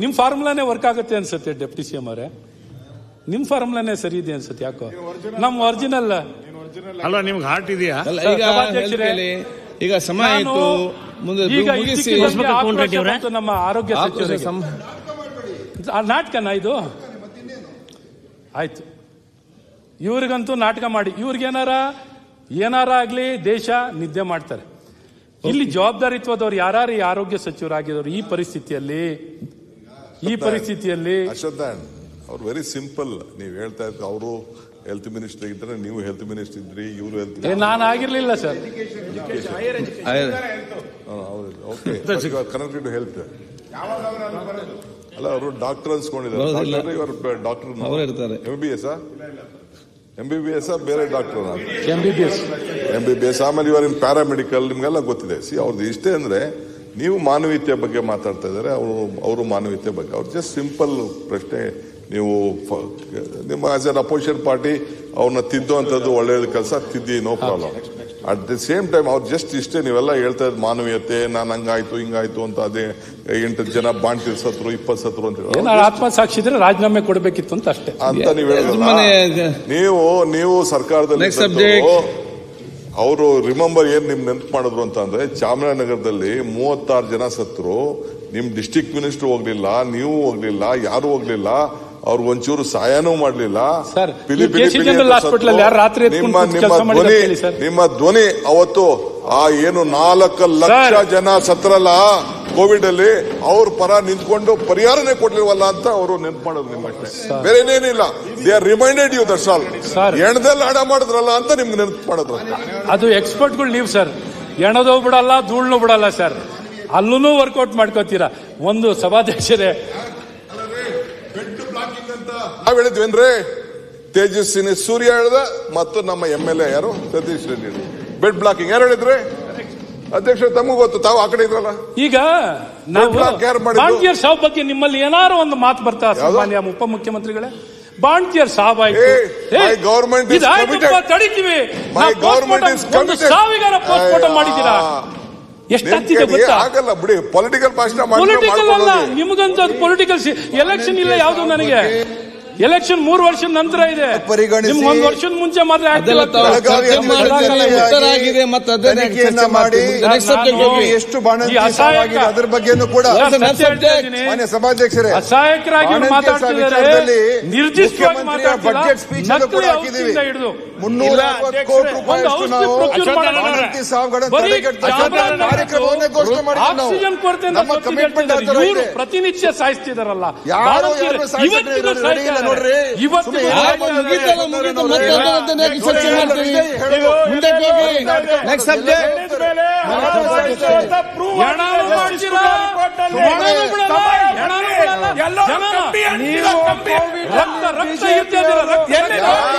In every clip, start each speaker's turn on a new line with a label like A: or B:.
A: ನಿಮ್ ಫಾರ್ಮುಲಾನೇ ವರ್ಕ್ ಆಗುತ್ತೆ ಅನ್ಸುತ್ತೆ ಡೆಪ್ಟಿ ಸಿ ಎಂ ಅವರೇ. ನಿಮ್ ಫಾರ್ಮುಲಾನೇ ಸರಿ ಇದೆ ಅನ್ಸುತ್ತೆ ಯಾಕೋ? ನಮ್ ಒರಿಜಿನಲ್
B: ಅಲ್ಲ ನಿಮ್ಗೆ ಹಾರ್ಟ್ ಇದೆಯಾ?
C: ಈಗ ಈಗ ಸಮಯ ಆಯ್ತು ಮುಂದೆ
A: ನಮ್ಮ ಆರೋಗ್ಯ ಆ ನಾಟಕನ ಇದು? ಆಯ್ತು. ಇವ್ರಿಗಂತೂ ನಾಟಕ ಮಾಡಿ ಇವ್ರಿಗೇನಾರ ಏನಾರ ಆಗ್ಲಿ ದೇಶ ನಿದ್ದೆ ಮಾಡ್ತಾರೆ. ಇಲ್ಲಿ ಜವಾಬ್ದಾರಿತ್ವದವ್ರು ಯಾರು ಈ ಆರೋಗ್ಯ ಸಚಿವರಾಗಿದ್ದವ್ರು ಈ ಪರಿಸ್ಥಿತಿಯಲ್ಲಿ ಈ ಪರಿಸ್ಥಿತಿಯಲ್ಲಿ
D: ಅಶ್ವತ್ಥಾನ್ ಅವ್ರು ವೆರಿ ಸಿಂಪಲ್ ನೀವು ಹೇಳ್ತಾ ಇದ್ರು ಅವರು ಹೆಲ್ತ್ ಮಿನಿಸ್ಟರ್ ಇದ್ರೆ ನೀವು ಹೆಲ್ತ್ ಮಿನಿಸ್ಟರ್ ಇದ್ರಿ ಇವರು ಹೆಲ್ತ್
A: ನಾನು ಆಗಿರ್ಲಿಲ್ಲ sir.
D: Okay connected to health ಅಲ್ಲ ಅವರು ಡಾಕ್ಟರ್ ಅನ್ಸ್ಕೊಂಡಿದ್ದಾರೆ. ಇವರು ಡಾಕ್ಟರ್
C: ಅವರೇ ಇರ್ತಾರೆ.
D: M B S M B B S ಬೇರೆ doctor
A: M B B S
D: M B B S ಆಮೇಲೆ ಇವರು ಪ್ಯಾರಾಮೆಡಿಕಲ್ ನಿಮ್ಗೆಲ್ಲ ಗೊತ್ತಿದೆ. ಸಿ ಅವ್ರದ್ದು ಇಷ್ಟೇ ಅಂದ್ರೆ ನೀವು ಮಾನವೀಯತೆ ಬಗ್ಗೆ ಮಾತಾಡ್ತಾ ಇದ್ದಾರೆ ಅವರು ಅವರು ಮಾನವೀಯತೆ ಬಗ್ಗೆ. ಅವ್ರು ಜಸ್ಟ್ ಸಿಂಪಲ್ ಪ್ರಶ್ನೆ. ನೀವು ನಿಮ್ಮ ಆಸ್ ಎನ್ ಅಪೋಸಿಷನ್ ಪಾರ್ಟಿ ಅವ್ರನ್ನ ತಿದ್ದುವಂಥದ್ದು ಒಳ್ಳೆಯದು ಕೆಲಸ ತಿದ್ದಿ no problem at the same time ಅವ್ರು ಜಸ್ಟ್ ಇಷ್ಟೇ ನೀವೆಲ್ಲ ಹೇಳ್ತಾ ಇದ್ ಮಾನವೀಯತೆ ನಾನು ಹಂಗಾಯ್ತು ಹಿಂಗಾಯ್ತು ಅಂತ ಅದೇ ಎಂಟು ಜನ ಬಾಂಡ್ ತಿರ್ಸತ್ರು ಇಪ್ಪತ್ತು ಸತ್ರು ಅಂತ ಹೇಳಿ.
A: ಆತ್ಮಸಾಕ್ಷಿ ಇದ್ರೆ ರಾಜೀನಾಮೆ ಕೊಡಬೇಕಿತ್ತು ಅಂತ ಅಷ್ಟೇ.
D: ಅಂತ ನೀವು ಹೇಳಿದ್ರಲ್ಲ ನೀವು ನೀವು ಸರ್ಕಾರದಲ್ಲಿ. ಅವರು ರಿಮೆಂಬರ್ ಏನ್ ನಿಮ್ ನೆನಪು ಮಾಡಿದ್ರು ಅಂತ ಅಂದ್ರೆ ಚಾಮರಾಜನಗರದಲ್ಲಿ ಮೂವತ್ತಾರು ಜನ ಸತ್ರು ನಿಮ್ ಡಿಸ್ಟಿಕ್ ಮಿನಿಸ್ಟರ್ ಹೋಗ್ಲಿಲ್ಲ ನೀವು ಹೋಗ್ಲಿಲ್ಲ ಯಾರು ಹೋಗ್ಲಿಲ್ಲ ಅವ್ರು ಒಂಚೂರು ಸಹಾಯನೂ ಮಾಡ್ಲಿಲ್ಲ. ನಿಮ್ಮ ಧ್ವನಿ ಅವತ್ತು ಆ ಏನು ನಾಲ್ಕು ಲಕ್ಷ ಜನ ಸತ್ರಲ್ಲ ಕೋವಿಡ್ ಅಲ್ಲಿ ಅವ್ರ ಪರ ನಿಂತ್ಕೊಂಡು ಪರಿಹಾರನೇ ಕೊಡ್ಲಿಲ್ವಲ್ಲ ಅಂತ ಅವರು ನೆನ್ಪು ಮಾಡೋದು ನಿಮ್ಮ ಬೇರೆ ಏನೇನಿಲ್ಲ. They are reminded you that's all. ಎಣದಲ್ಲಿ ಆಡ ಮಾಡಿದ್ರಲ್ಲ ಅಂತ ನಿಮ್ಗೆ ನೆನ್ಪು ಮಾಡೋದು.
A: ಅದು ಎಕ್ಸ್ಪರ್ಟ್ಗಳು ನೀವು ಸರ್ ಎಣದೋ ಬಿಡಲ್ಲ ಧೂಳ್ನು ಬಿಡಲ್ಲ ಸರ್ ಅಲ್ಲೂ ವರ್ಕೌಟ್ ಮಾಡ್ಕೋತೀರಾ? ಒಂದು ಸಭಾಧ್ಯಕ್ಷರೇ.
D: ನಾವ್ ಹೇಳಿದ್ವೇನ್ರಿ ತೇಜಸ್ವಿನಿ ಸೂರ್ಯ ಹೇಳ್ದ ಮತ್ತು ನಮ್ಮ ಎಂ ಎಲ್ ಎ ಯಾರು? ಸತೀಶ್ ರೆಡ್ಡಿ ಬೆಡ್ ಬ್ಲಾಕಿಂಗ್ ಯಾರು ಹೇಳಿದ್ರೆ? ಅಧ್ಯಕ್ಷ ತಮಗೂ ಗೊತ್ತು. ತಾವು ಆ ಕಡೆ ಇದ್ರಲ್ಲ?
A: ಈಗ? ಬಾಣ್ತಿಯರ್ ಸಾವು ಬಗ್ಗೆ ನಿಮ್ಮಲ್ಲಿ ಏನಾರು ಒಂದು ಮಾತು ಬರ್ತಾ ಸಾಮಾನ್ಯ ಉಪಮುಖ್ಯಮಂತ್ರಿಗಳೇ? ಬಾಣ್ತಿಯರ್ ಸಾವು ಆಯ್ತು.
D: committed.
A: ತಡಿತೀವಿ. ಸಾವಿಗಾರ ಪೋಸ್ಟ್ಮಾರ್ಟಮ್ ಮಾಡಿದ್ದೀರಾ? ಎಷ್ಟಾಗ್ತಿದೆ ಗೊತ್ತಾ?
D: ಆಗಲ್ಲ ಬಿಡಿ. ಪೊಲಿಟಿಕಲ್ ಭಾಷಣ
A: ಪೊಲಿಟಿಕಲ್ ಅಲ್ಲ. ನಿಮಗಂತ ಪೊಲಿಟಿಕಲ್ ಎಲೆಕ್ಷನ್ ಇಲ್ಲ ಯಾವುದು ನನಗೆ? ಎಲೆಕ್ಷನ್ ಮೂರು ವರ್ಷದ ನಂತರ ಇದೆ.
E: ಪರಿಗಣಿಸಿ.
A: ನಿಮ್ಗೆ ಒಂದು ವರ್ಷದ ಮುಂಚೆ ಮಾತ್ರ
C: ಆಗಿದೆ ಮತ್ತೆ
E: ತನಿಖೆಯನ್ನ ಮಾಡಿ. ಎಷ್ಟು ಬಾಣ ಅದ್ರ ಬಗ್ಗೆನೂ ಕೂಡ. ಮಾನ್ಯ ಸಭಾಧ್ಯಕ್ಷರೇ
A: ಅಸಹಾಯಕರಾಗಿ ಮಾತಾಡ್ತಿದ್ದಾರೆ. ನಿರ್ದಿಷ್ಟವಾಗಿ
E: ಬಜೆಟ್ ಸ್ಪೀಚ್ ಅನ್ನು ಕೂಡ
A: ನಕಲಿ
E: ಹಾಕಿದ್ದೀವಿ ಮುನ್ನೂರ ಕೋಟಿ ರೂಪಾಯಿ ನಾವು ಕಾರ್ಯಕ್ರಮವನ್ನೇ ಘೋಷಣೆ.
A: ಪ್ರತಿನಿತ್ಯ ಸಾಯಿಸ್ತಿದಾರಲ್ಲ.
E: ಯಾರು
A: ಬಾಣಂತಿ
E: ನೋಡ್ರಿ.
C: ಆಯ್ತು, ಮುಗೀತಲ್ಲ, ಮುಗೀತು, ಮತ್ತೆ ಅದನ್ನ ಚರ್ಚೆ ಮಾಡ್ತೀವಿ. ಮುಂದಕ್ಕೆ ಹೋಗಿ. ನೆಕ್ಸ್ಟ್ ಸಬ್ಜೆಕ್ಟ್
A: ನೀವು ರಕ್ತ ರಕ್ತ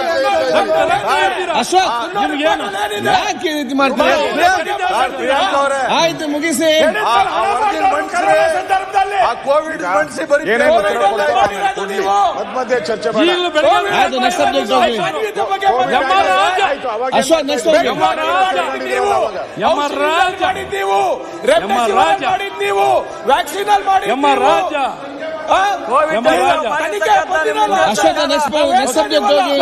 A: ನಿಮ್ಗೇನು?
C: ಯಾಕೆ ರೀತಿ ಮಾಡ್ತೀರಾ ಆಯ್ತು ಮುಗಿಸಿ
E: ಕೋವಿಡ್ ಚರ್ಚೆ ಮಾಡಿ
A: ಈಗಲೂ ಬೆಳಗ್ಗೆ
C: ಆಯ್ತು ನೆಕ್ಸ್ಟ್ ಸಬ್ಜೆಕ್ಟ್ ಹೋಗಿ ನೆಕ್ಸ್ಟ್ ಹೋಗಿ
A: ನೀವು Yamaraja Yamaraja Yamaraja Yamaraja
C: Ashwath next next subject ಹೋಗಿ.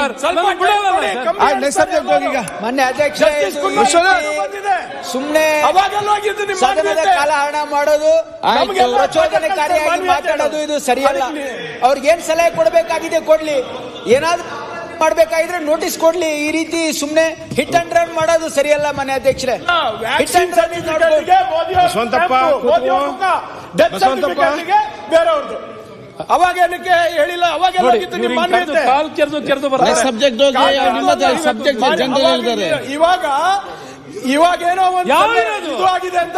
C: ನೆಕ್ಸ್ಟ್ ಸಬ್ಜೆಕ್ಟ್ ಹೋಗಿ ಈಗ.
F: ಮೊನ್ನೆ ಅಧ್ಯಕ್ಷ ಸುಮ್ನೆ ಕಾಲ ಕಾಲಹರಣ ಮಾಡೋದು
C: ಪ್ರಚೋದನೆ
F: ಕಾರ್ಯವಾಗಿ ಮಾತಾಡೋದು ಇದು ಸರಿಯಲ್ಲ. ಅವ್ರಿಗೇನ್ ಸಲಹೆ ಕೊಡ್ಬೇಕಾಗಿದೆ ಕೊಡ್ಲಿ. ಏನಾದ್ರೂ ಮಾಡ್ಬೇಕಾಗಿದ್ರೆ ನೋಟಿಸ್ ಕೊಡ್ಲಿ. ಈ ರೀತಿ ಸುಮ್ನೆ ಹಿಟ್ ಅಂಡ್ ರನ್ ಮಾಡೋದು ಸರಿಯಲ್ಲ ಮನೆ ಅಧ್ಯಕ್ಷರೇ. Hit and run
B: Basavantappa. Basavantappa.
G: ಅವಾಗ ಏನಕ್ಕೆ ಹೇಳಿಲ್ಲ? ಅವಾಗ
A: ಕರ್ದು ಕಾಲ್ ಕೆರೆದು ಕೆರೆದು
C: ನೆಕ್ಸ್ಟ್
A: ಬರ್ತಾರೆ
C: ಸಬ್ಜೆಕ್ಟ್ ಹೋಗಿ ಸಬ್ಜೆಕ್ಟ್ ಜನರಲ್
G: ಇವಾಗ ಇವಾಗ ಏನೋ ಒಂದು ಆಗಿದೆ ಅಂತ?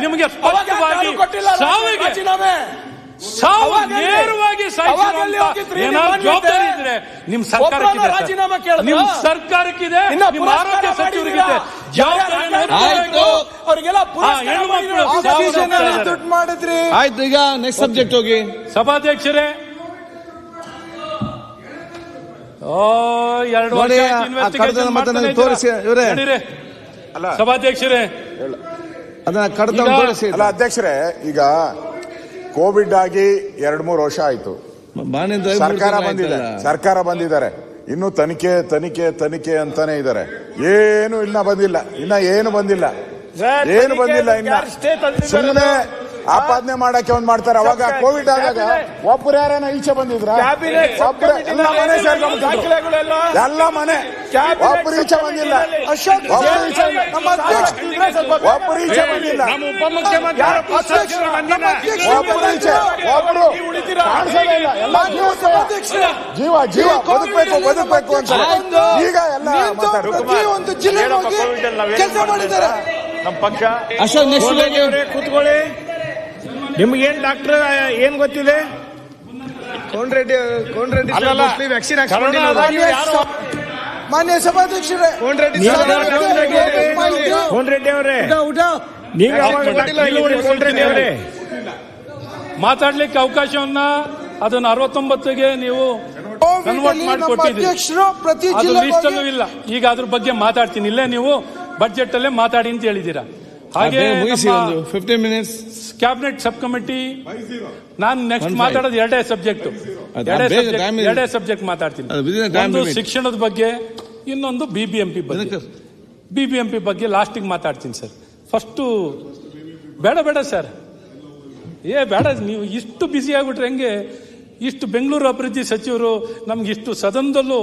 A: ನಿಮಗೆ
G: ಅವಾಗ
A: ಸ್ಪಷ್ಟವಾಗಿ
G: ಕೊಟ್ಟಿಲ್ಲ
A: ಸಾವಿಗೆ ಸಾವು? ನೇರವಾಗಿ ಜವಾಬ್ದಾರಿ ಇದ್ರೆ ನಿಮ್ ಸರ್ಕಾರಕ್ಕಿದೆ? ನಿಮ್ ಸರ್ಕಾರಕ್ಕಿದೆ ನಿಮ್ ಆರೋಗ್ಯ ಸಚಿವರಿಗಿದೆ.
G: ದುಡ್ಡು ಮಾಡಿದ್ರಿ.
C: ಆಯ್ತು ಈಗ ನೆಕ್ಸ್ಟ್ ಸಬ್ಜೆಕ್ಟ್ ಹೋಗಿ.
A: ಸಭಾಧ್ಯಕ್ಷರೇ. ಓ ಎರಡು ವರ್ಷ
C: ತೋರಿಸಿ, ಇವರೇ.
A: ಅಲ್ಲ. ಸಭಾಧ್ಯಕ್ಷರೇ.
C: ಅದನ್ನ ಕಡತ ತೋರಿಸಿ.
E: ಅಲ್ಲ ಅಧ್ಯಕ್ಷರೇ ಈಗ ಕೋವಿಡ್ ಆಗಿ ಎರಡ್ ಮೂರು ವರ್ಷ ಆಯ್ತು. ಸರ್ಕಾರ ಬಂದಿದೆ. ಸರ್ಕಾರ ಬಂದಿದ್ದಾರೆ. ಇನ್ನು ತನಿಖೆ ತನಿಖೆ ತನಿಖೆ ಅಂತಾನೆ ಇದ್ದಾರೆ. ಏನು ಇನ್ನ ಬಂದಿಲ್ಲ. ಇನ್ನ ಏನು ಬಂದಿಲ್ಲ. ಏನು ಬಂದಿಲ್ಲ ಇನ್ನ? ಸುಮ್ಮನೆ ಆಪಾದನೆ ಮಾಡಕ್ಕೆ ಒಂದ್ ಮಾಡ್ತಾರೆ. ಅವಾಗ ಕೋವಿಡ್ ಆದಾಗ ಒಬ್ಬರು ಯಾರನ್ನ ಈಚೆ ಬಂದಿದ್ರ? ಎಲ್ಲ ಮನೆ ಎಲ್ಲ ಮನೆ.
B: ಕ್ಯಾಬಿನೆಟ್
E: ಒಬ್ಬರು ಈಚೆ ಬಂದಿಲ್ಲ.
B: ಅಶೋಕ್
E: ಒಬ್ಬರು ಈಚೆ ಬಂದಿಲ್ಲ. ಒಬ್ಬರು ಈಚೆ ಒಬ್ರು ಇಲ್ಲ. ಎಲ್ಲ ಜೀವ ಜೀವ ಜೀವ ಬದುಕಬೇಕು ಬದುಕಬೇಕು ಅಂತ ಈಗ ಎಲ್ಲ
G: ಒಂದು ಜಿಲ್ಲೆ ಕೆಲಸ ಮಾಡಿದ್ದಾರೆ?
B: ನಮ್ಮ ಪಕ್ಷ
C: ಅಶೋಕ್ ನೆಕ್ಸ್ಟ್
B: ಕೂತ್ಕೊಳ್ಳಿ. ನಿಮ್ಗೇನ್ ಡಾಕ್ಟರ್ ಏನ್ ಗೊತ್ತಿದೆ?
C: ಕೋನ್ರೆಡ್ಡಿ ಕೋನ್ರೆಡ್ಡಿ
B: ಅಲ್ಲಲ್ಲ
C: ವ್ಯಾಕ್ಸಿನ್
B: ಕರೋನಾದಾಗ ಯಾರು
G: ಮಾನ್ಯ ಸಭಾಧ್ಯಕ್ಷರೇ
B: ನೀವು ಕೋನ್ ರೆಡ್ಡಿ ಅವರೇ. ನೀವು ಯಾವಾಗ ಡಾಕ್ಟರ್ ಕೋನ್ ರೆಡ್ಡಿ ಅವರೇ.
A: ಮಾತಾಡ್ಲಿಕ್ಕೆ ಅವಕಾಶವನ್ನ ಅದನ್ನ ಅರವತ್ತೊಂಬತ್ತಿಗೆ ನೀವು ಕನ್ವರ್ಟ್ ಮಾಡಿ ಕೊಟ್ಟಿದ್ದೀರಿ
G: ಅಧ್ಯಕ್ಷರು ಪ್ರತಿ
A: ಅದು ಲಿಸ್ಟ್ ಅಲ್ಲೂ
G: ಹೋಗಿ-
A: ಇಲ್ಲ. ಈಗ ಅದ್ರ ಬಗ್ಗೆ ಮಾತಾಡ್ತೀನಿ. ಇಲ್ಲೇ ನೀವು ಬಜೆಟ್ ಅಲ್ಲೇ ಮಾತಾಡಿ ಅಂತ ಹೇಳಿದ್ದೀರಾ. ಹಾಗೆ
C: ಮುಗಿಸಿ ಒಂದು fifteen minutes
A: cabinet sub committee ನಾನು ನೆಕ್ಸ್ಟ್ ಮಾತಾಡೋದು ಎರಡೇ ಸಬ್ಜೆಕ್ಟ್ ಎರಡೇ ಸಬ್ಜೆಕ್ಟ್ ಮಾತಾಡ್ತೀನಿ. ಶಿಕ್ಷಣದ ಬಗ್ಗೆ ಇನ್ನೊಂದು ಬಿಬಿಎಂಪಿ ಬಗ್ಗೆ.
C: ದಿನಕರ್.
A: ಬಿಬಿಎಂಪಿ ಬಗ್ಗೆ ಲಾಸ್ಟಿಗೆ ಮಾತಾಡ್ತೀನಿ ಸರ್ ಫಸ್ಟು ಬೇಡ ಬೇಡ ಸರ್ ಏ ಬೇಡ ನೀವು ಇಷ್ಟು ಬ್ಯುಸಿ ಆಗ್ಬಿಟ್ರೆ ಹೆಂಗೆ? ಇಷ್ಟು ಬೆಂಗಳೂರು ಅಭಿವೃದ್ಧಿ ಸಚಿವರು ನಮ್ಗೆ ಇಷ್ಟು ಸದನದಲ್ಲೂ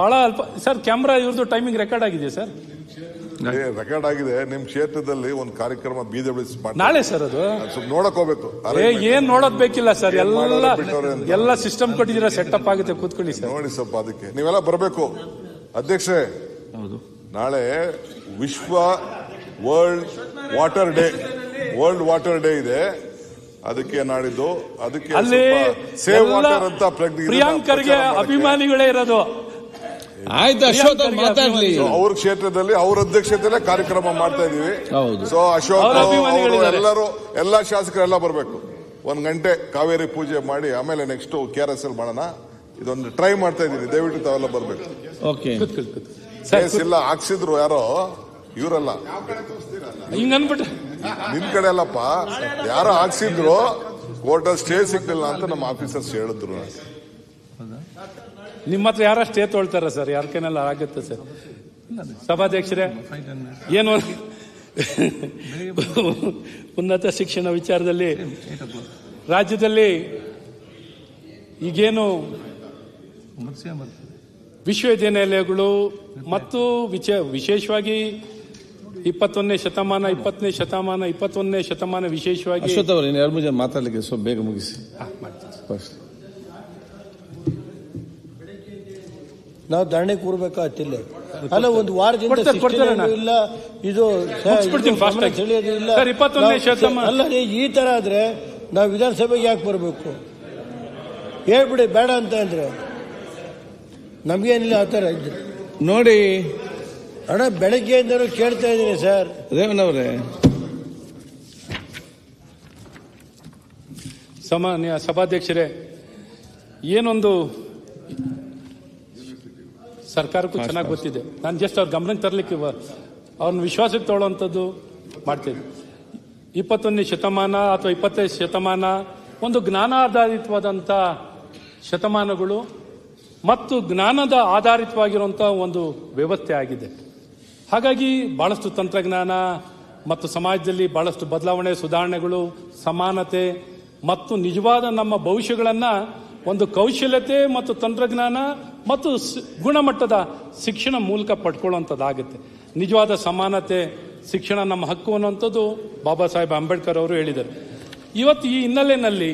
A: ಬಹಳ ಅಲ್ಪ ಸರ್ ಕ್ಯಾಮ್ರಾ ಇವ್ರದ್ದು ಟೈಮಿಂಗ್ ರೆಕಾರ್ಡ್ ಆಗಿದೆ ಸರ್
D: ರೆಕಾರ್ಡ್ ಆಗಿದೆ. ನಿಮ್ ಕ್ಷೇತ್ರದಲ್ಲಿ ಒಂದು ಕಾರ್ಯಕ್ರಮ ಬೀದಿ ಬಿಡಿಸಿ
A: ನಾಳೆ ಸರ್ ಅದು?
D: ಸ್ವಲ್ಪ ನೋಡಕ್ ಹೋಗ್ಬೇಕು.
A: ಏನ್ ನೋಡೋದ್ ಬೇಕಿಲ್ಲ ಸರ್. ಎಲ್ಲ
D: ಬಿಟ್ಟವ್ರೆ
A: ಎಲ್ಲ ಸಿಸ್ಟಮ್ ಕೊಟ್ಟಿದ್ದೀರಾ? ಸೆಟಪ್ ಆಗುತ್ತೆ. ಕೂತ್ಕೊಳ್ಳಿ ಸರ್.
D: ನೋಡಿ ಸ್ವಲ್ಪ ಅದಕ್ಕೆ. ನೀವೆಲ್ಲ ಬರಬೇಕು. ಅಧ್ಯಕ್ಷರೇ
C: ಹೌದು.
D: ನಾಳೆ ವಿಶ್ವ world water day world water day ಇದೆ. ಅದಕ್ಕೆ ನಾಡಿದ್ದು. ಅದಕ್ಕೆ
A: ಅಲ್ಲಿ
D: ಸೇವ್ ವಾಟರ್ ಅಂತ
A: ಪ್ರಿಯಾಂಕರ್ಗೆ ಅಭಿಮಾನಿಗಳೇ ಇರೋದು.
C: ಆಯ್ತು ಅಶೋಕ್ ಅವ್ರು ಮಾತಾಡ್ಲಿ.
D: ಅವ್ರ ಕ್ಷೇತ್ರದಲ್ಲಿ ಅವ್ರ ಅಧ್ಯಕ್ಷತೆಯಲ್ಲೇ ಕಾರ್ಯಕ್ರಮ ಮಾಡ್ತಾ ಇದೀವಿ
C: ಹೌದು.
D: ಸೊ ಅಶೋಕ್. ಎಲ್ಲರೂ ಎಲ್ಲಾ ಶಾಸಕರೆಲ್ಲ ಬರಬೇಕು. ಒಂದ್ ಗಂಟೆ ಕಾವೇರಿ ಪೂಜೆ ಮಾಡಿ ಆಮೇಲೆ next K R S L ಮಾಡೋಣ. ಇದೊಂದು ಟ್ರೈ ಮಾಡ್ತಾ ಇದೀನಿ ದಯವಿಟ್ಟು ತಾವೆಲ್ಲ ಬರ್ಬೇಕು. ಕೇಸ್ ಇಲ್ಲ ಹಾಕ್ಸಿದ್ರು ಯಾರೋ ಇವರಲ್ಲ. ನಿನ್ ಕಡೆ ಅಲ್ಲಪ್ಪ ಯಾರೋ ಹಾಕ್ಸಿದ್ರು ಕೋರ್ಟಲ್ಲಿ ಸ್ಟೇ ಸಿಕ್ಕಿಲ್ಲ ಅಂತ ನಮ್ಮ ಆಫೀಸರ್ಸ್ ಹೇಳಿದ್ರು.
A: ನಿಮ್ಮ ಹತ್ರ ಯಾರ ಸ್ಟೇ ತೊಳ್ತಾರ ಸರ್ ಯಾರ ಕೈನೆಲ್ಲ ಆಗುತ್ತೆ ಸರ್. ಸಭಾಧ್ಯಕ್ಷರೇ ಏನು ಉನ್ನತ ಶಿಕ್ಷಣ ವಿಚಾರದಲ್ಲಿ ರಾಜ್ಯದಲ್ಲಿ ಈಗೇನು ವಿಶ್ವವಿದ್ಯಾನಿಲಯಗಳು ಮತ್ತು ವಿಚ ವಿಶೇಷವಾಗಿ ಇಪ್ಪತ್ತೊಂದನೇ ಶತಮಾನ ಇಪ್ಪತ್ತನೇ ಶತಮಾನ ಇಪ್ಪತ್ತೊಂದನೇ ಶತಮಾನ ವಿಶೇಷವಾಗಿ
C: ಮಾತಾಡ್ಲಿಕ್ಕೆ ಸ್ವಲ್ಪ ಬೇಗ ಮುಗಿಸಿ.
H: ನಾವು ಧರಣಿ ಕೂರ್ಬೇಕಾಗ್ತಿಲ್ಲ ಅಲ್ಲ ಒಂದು ವಾರದಿಂದ
A: ಕೊಡ್ತಾರೆ, ಕೊಡ್ತಾರೆ ಅಣ್ಣ.
H: 16 ಇಲ್ಲ. ಇದು ಸರ್,
A: ಮುಗಿಸ್ಬಿಡ್ತೀನಿ
H: ಇದು
A: fast
H: ಗಮನ
A: ಆಗಿ.
H: ಸೆಳೆಯೋದು ಇಲ್ಲ.
A: ಸರ್, 21ನೇ
H: ನಾವು-
A: ಶತಮಾನ.
H: ಅಲ್ಲ ರೀ ಈ ತರ ಆದ್ರೆ ನಾವು ವಿಧಾನಸಭೆಗೆ ಯಾಕೆ ಬರಬೇಕು? ಹೇಳ್ಬಿಡಿ ಬೇಡ ಅಂತ ಅಂದ್ರೆ. ನಮ್ಗೇನಿಲ್ಲ ಆ ಥರ ಇದ್ರೆ.
C: ನೋಡಿ.
H: ಅಣ್ಣ ಬೆಳಗ್ಗೆಯಿಂದ ಕೇಳ್ತಾ ಇದ್ದೀನಿ ಸರ್.
C: ರೇವನವ್ರೆ ಅವರೇ
A: ಸಾಮಾನ್ಯ ಸಭಾಧ್ಯಕ್ಷರೇ ಏನೊಂದು ಸರ್ಕಾರಕ್ಕೂ ಚೆನ್ನಾಗಿ ಗೊತ್ತಿದೆ. ನಾನು ಜಸ್ಟ್ ಅವ್ರ ಗಮನಕ್ಕೆ ತರಲಿಕ್ಕೆ ಅವ್ರನ್ನ ವಿಶ್ವಾಸಕ್ಕೆ ತಗೊಳ್ಳೋವಂಥದ್ದು ಮಾಡ್ತೇನೆ ಇಪ್ಪತ್ತೊಂದನೇ ಶತಮಾನ ಅಥವಾ ಇಪ್ಪತ್ತೈದು ಶತಮಾನ ಒಂದು ಜ್ಞಾನ ಆಧಾರಿತವಾದಂಥ ಶತಮಾನಗಳು ಮತ್ತು ಜ್ಞಾನದ ಆಧಾರಿತವಾಗಿರುವಂಥ ಒಂದು ವ್ಯವಸ್ಥೆ ಆಗಿದೆ. ಹಾಗಾಗಿ ಭಾಳಷ್ಟು ತಂತ್ರಜ್ಞಾನ ಮತ್ತು ಸಮಾಜದಲ್ಲಿ ಭಾಳಷ್ಟು ಬದಲಾವಣೆ ಸುಧಾರಣೆಗಳು ಸಮಾನತೆ ಮತ್ತು ನಿಜವಾದ ನಮ್ಮ ಭವಿಷ್ಯಗಳನ್ನು ಒಂದು ಕೌಶಲ್ಯತೆ ಮತ್ತು ತಂತ್ರಜ್ಞಾನ ಮತ್ತು ಗುಣಮಟ್ಟದ ಶಿಕ್ಷಣ ಮೂಲಕ ಪಡ್ಕೊಳ್ಳುವಂಥದ್ದಾಗುತ್ತೆ. ನಿಜವಾದ ಸಮಾನತೆ, ಶಿಕ್ಷಣ ನಮ್ಮ ಹಕ್ಕು ಅನ್ನುವಂಥದ್ದು ಬಾಬಾ ಸಾಹೇಬ್ ಅಂಬೇಡ್ಕರ್ ಅವರು ಹೇಳಿದರು ಇವತ್ತು ಈ ಹಿನ್ನೆಲೆಯಲ್ಲಿ,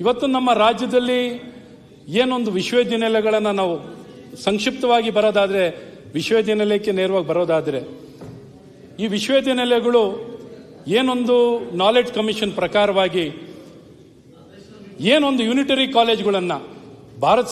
A: ಇವತ್ತು ನಮ್ಮ ರಾಜ್ಯದಲ್ಲಿ ಏನೊಂದು ವಿಶ್ವವಿದ್ಯಾನಿಲಯಗಳನ್ನು ನಾವು ಸಂಕ್ಷಿಪ್ತವಾಗಿ ಬರೋದಾದರೆ, ವಿಶ್ವವಿದ್ಯಾನಿಲಯಕ್ಕೆ ನೇರವಾಗಿ ಬರೋದಾದರೆ, ಈ ವಿಶ್ವವಿದ್ಯಾನಿಲಯಗಳು ಏನೊಂದು ನಾಲೆಡ್ಜ್ ಕಮಿಷನ್ ಪ್ರಕಾರವಾಗಿ, ಏನೊಂದು ಯೂನಿಟರಿ ಕಾಲೇಜ್ಗಳನ್ನು ಭಾರತ